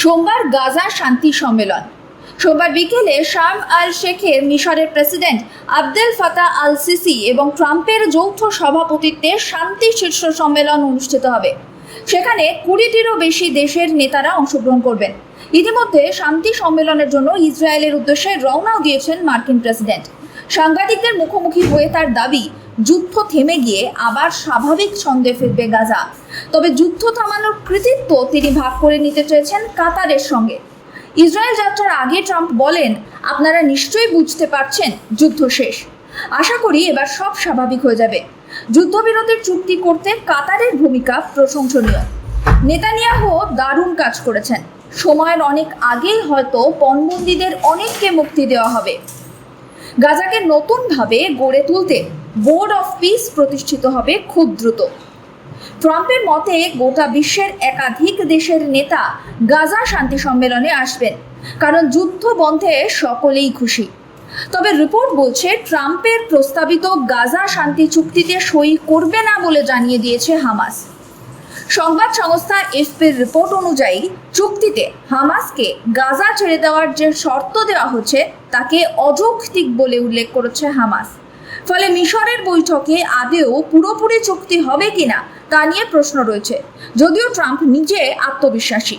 সোমবার গাজা শান্তি সম্মেলন। সোমবার বিকেলে শার্ম আল শেখের মিশরের প্রেসিডেন্ট আবদেল ফাতা আল সিসি এবং ট্রাম্পের যৌথ সভাপতিত্বে শান্তি শীর্ষ সম্মেলন অনুষ্ঠিত হবে। সেখানে কুড়িটিরও বেশি দেশের নেতারা অংশগ্রহণ করবেন। ইতিমধ্যে শান্তি সম্মেলনের জন্য ইসরায়েলের উদ্দেশ্যে রওনাও দিয়েছেন মার্কিন প্রেসিডেন্ট। সাংবাদিকদের মুখোমুখি হয়ে তার দাবি যুদ্ধ থেমে গিয়ে আবার স্বাভাবিক ছন্দে ফিরবে গাজা। তবে যুদ্ধ থামানোর কৃতিত্ব তিনি ভাগ করে নিতে চেয়েছেন কাতারের সঙ্গে। ইসরায়েল যাত্রার আগে ট্রাম্প বলেন, আপনারা নিশ্চয়ই বুঝতে পারছেন, যুদ্ধ শেষ। আশা করি এবার সব স্বাভাবিক হয়ে যাবে। যুদ্ধবিরতির চুক্তি করতে কাতারের ভূমিকা প্রশংসনীয়। নেতানিয়াহু দারুণ কাজ করেছেন। সময়ের অনেক আগেই হয়তো পণবন্দীদের অনেককে মুক্তি দেওয়া হবে। গাজাকে নতুনভাবে গড়ে তুলতে বোর্ড অফ পিস প্রতিষ্ঠিত হবে খুব দ্রুত। ট্রাম্পের মতে, গোটা বিশ্বের একাধিক দেশের নেতা গাজা শান্তি সম্মেলনে আসবেন, কারণ যুদ্ধ বন্ধে সকলেই খুশি। তবে রিপোর্ট বলছে, ট্রাম্পের প্রস্তাবিত গাজা শান্তি চুক্তিতে সই করবে না বলে জানিয়ে দিয়েছে হামাস। সংবাদ সংস্থা এফপির রিপোর্ট অনুযায়ী, চুক্তিতে হামাসকে গাজা ছেড়ে দেওয়ার যে শর্ত দেওয়া হচ্ছে, তাকে অযৌক্তিক বলে উল্লেখ করেছে হামাস। ফলে মিশরের বৈঠকে আদেও পুরোপুরি চুক্তি হবে কিনা তা নিয়ে প্রশ্ন রয়েছে। যদিও ট্রাম্প নিজে আত্মবিশ্বাসী।